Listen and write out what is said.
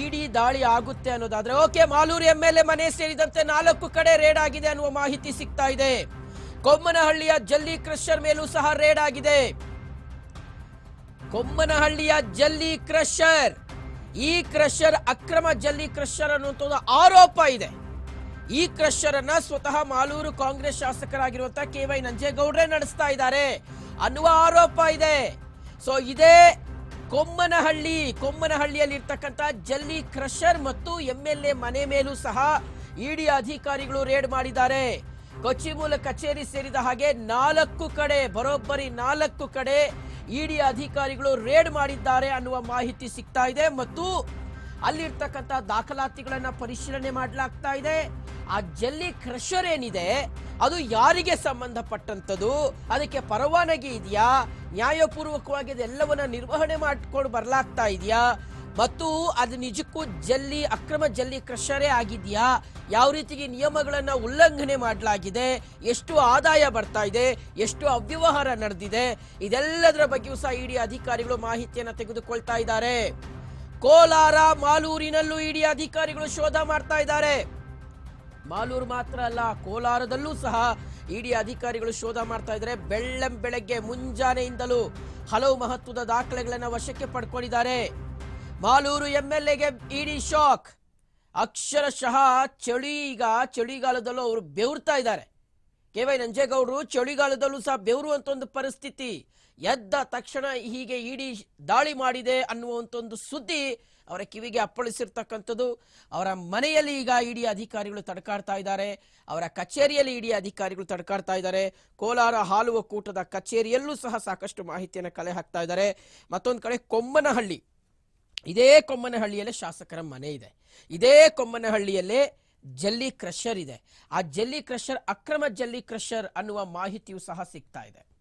ಇಡಿ ದಾಳಿ ಆಗುತ್ತೆ ಅನ್ನೋದಾದ್ರೆ, okay, Malur M L A ಮನೆ ಸೇರಿದಂತೆ ನಾಲ್ಕು ಕಡೆ ರೇಡ್ ಆಗಿದೆ ಅನ್ನುವ ಮಾಹಿತಿ ಸಿಗ್ತಾ ಇದೆ. ಕೊಮ್ಮನಹಳ್ಳಿಯ ಜಲ್ಲಿ ಕ್ರಷರ್ ಮೇಲೂ ಸಹ ರೇಡ್ ಆಗಿದೆ. ಕೊಮ್ಮನಹಳ್ಳಿಯ ಜಲ್ಲಿ ಕ್ರಷರ್, ಈ ಕ್ರಷರ್ ಅಕ್ರಮ ಜಲ್ಲಿ ಕ್ರಷರ್ ಅನ್ನುವಂಥದ್ದು ಆರೋಪ ಇದೆ. ಈ ಕ್ರಷರ್ ಅನ್ನ ಸ್ವತಃ ಮಾಲೂರು ಕಾಂಗ್ರೆಸ್ ಶಾಸಕರಾಗಿರುವಂತಹ ಕೆ ವೈ ನಂಜೇಗೌಡ್ರೆ ನಡೆಸ್ತಾ ಇದ್ದಾರೆ ಅನ್ನುವ ಆರೋಪ ಇದೆ. ಸೊ ಇದೇ ಕೊಮ್ಮನಹಳ್ಳಿ ಕೊಮ್ಮನಹಳ್ಳಿಯಲ್ಲಿ ಇರ್ತಕ್ಕಂಥ ಜಲ್ಲಿ ಕ್ರಷರ್ ಮತ್ತು ಎಂ ಎಲ್ ಎ ಮನೆ ಮೇಲೂ ಸಹ ಇಡಿ ಅಧಿಕಾರಿಗಳು ರೇಡ್ ಮಾಡಿದ್ದಾರೆ. ಕೊಚ್ಚಿ ಮೂಲ ಕಚೇರಿ ಸೇರಿದ ಹಾಗೆ ನಾಲ್ಕು ಕಡೆ, ಬರೋಬ್ಬರಿ ನಾಲ್ಕು ಕಡೆ ಇಡಿ ಅಧಿಕಾರಿಗಳು ರೇಡ್ ಮಾಡಿದ್ದಾರೆ ಅನ್ನುವ ಮಾಹಿತಿ ಸಿಗ್ತಾ ಇದೆ ಮತ್ತು ಅಲ್ಲಿರ್ತಕ್ಕಂಥ ದಾಖಲಾತಿಗಳನ್ನು ಪರಿಶೀಲನೆ ಮಾಡಲಾಗ್ತಾ ಇದೆ. ಆ ಜಲ್ಲಿ ಕ್ರಷರ್ ಏನಿದೆ ಅದು ಯಾರಿಗೆ ಸಂಬಂಧಪಟ್ಟಂಥದ್ದು? ಅದಕ್ಕೆ ಪರವಾನಗಿ ಇದೆಯಾ? ನ್ಯಾಯಪೂರ್ವಕವಾಗಿ ಅದೆಲ್ಲವನ್ನ ನಿರ್ವಹಣೆ ಮಾಡ್ಕೊಂಡು ಬರಲಾಗ್ತಾ ಇದೆಯಾ? ಮತ್ತು ಅದು ನಿಜಕ್ಕೂ ಜಲ್ಲಿ, ಅಕ್ರಮ ಜಲ್ಲಿ ಕ್ರಷರೇ ಆಗಿದೆಯಾ? ಯಾವ ರೀತಿಗೆ ನಿಯಮಗಳನ್ನು ಉಲ್ಲಂಘನೆ ಮಾಡಲಾಗಿದೆ? ಎಷ್ಟು ಆದಾಯ ಬರ್ತಾ ಇದೆ? ಎಷ್ಟು ಅವ್ಯವಹಾರ ನಡೆದಿದೆ? ಇದೆಲ್ಲದರ ಬಗ್ಗೆಯೂ ಸಹ ಇಡಿ ಅಧಿಕಾರಿಗಳು ಮಾಹಿತಿಯನ್ನು ತೆಗೆದುಕೊಳ್ತಾ ಇದ್ದಾರೆ. ಕೋಲಾರ, ಮಾಲೂರಿನಲ್ಲೂ ಇಡಿ ಅಧಿಕಾರಿಗಳು ಶೋಧ ಮಾಡ್ತಾ ಇದ್ದಾರೆ. ಮಾಲೂರು ಮಾತ್ರ ಅಲ್ಲ, ಕೋಲಾರದಲ್ಲೂ ಸಹ ಇಡಿ ಅಧಿಕಾರಿಗಳು ಶೋಧ ಮಾಡ್ತಾ ಇದ್ದಾರೆ. ಬೆಳ್ಳಂ ಬೆಳಗ್ಗೆ ಮುಂಜಾನೆಯಿಂದಲೂ ಹಲವು ಮಹತ್ವದ ದಾಖಲೆಗಳನ್ನು ವಶಕ್ಕೆ ಪಡ್ಕೊಂಡಿದ್ದಾರೆ. ಮಾಲೂರು ಎಂಎಲ್ಎಗೆ ಎಲ್ ಎಗೆ ಇಡಿ ಶಾಕ್. ಅಕ್ಷರಶಃ ಚಳಿ ಈಗ ಚಳಿಗಾಲದಲ್ಲೂ ಅವರು ಬೆವರ್ತಾ ಇದ್ದಾರೆ. ಕೆ ವೈ ನಂಜೇಗೌಡರು ಚಳಿಗಾಲದಲ್ಲೂ ಸಹ ಬೆವರುವಂತ ಒಂದು ಪರಿಸ್ಥಿತಿ. ಎದ್ದ ತಕ್ಷಣ ಹೀಗೆ ಇಡಿ ದಾಳಿ ಮಾಡಿದೆ ಅನ್ನುವಂಥ ಒಂದು ಸುದ್ದಿ ಅವರ ಕಿವಿಗೆ ಅಪ್ಪಳಿಸಿರ್ತಕ್ಕಂಥದ್ದು. ಅವರ ಮನೆಯಲ್ಲಿ ಈಗ ಇಡಿ ಅಧಿಕಾರಿಗಳು ತಡ್ಕಾಡ್ತಾ ಇದ್ದಾರೆ. ಅವರ ಕಚೇರಿಯಲ್ಲಿ ಇಡಿ ಅಧಿಕಾರಿಗಳು ತಡ್ಕಾಡ್ತಾ ಇದ್ದಾರೆ. ಕೋಲಾರ ಹಾಲು ಒಕ್ಕೂಟದ ಕಚೇರಿಯಲ್ಲೂ ಸಹ ಸಾಕಷ್ಟು ಮಾಹಿತಿಯನ್ನು ಕಲೆ ಹಾಕ್ತಾ ಇದ್ದಾರೆ. ಮತ್ತೊಂದು ಕಡೆ ಕೊಮ್ಮನಹಳ್ಳಿ. ಇದೇ ಕೊಮ್ಮನಹಳ್ಳಿಯಲ್ಲೇ ಶಾಸಕರ ಮನೆ ಇದೆ. ಇದೇ ಕೊಮ್ಮನಹಳ್ಳಿಯಲ್ಲೇ ಜಲ್ಲಿ ಕ್ರಷರ್ ಇದೆ. ಆ ಜಲ್ಲಿ ಕ್ರಷರ್ ಅಕ್ರಮ ಜಲ್ಲಿ ಕ್ರಷರ್ ಅನ್ನುವ ಮಾಹಿತಿಯು ಸಹ ಸಿಗ್ತಾ ಇದೆ.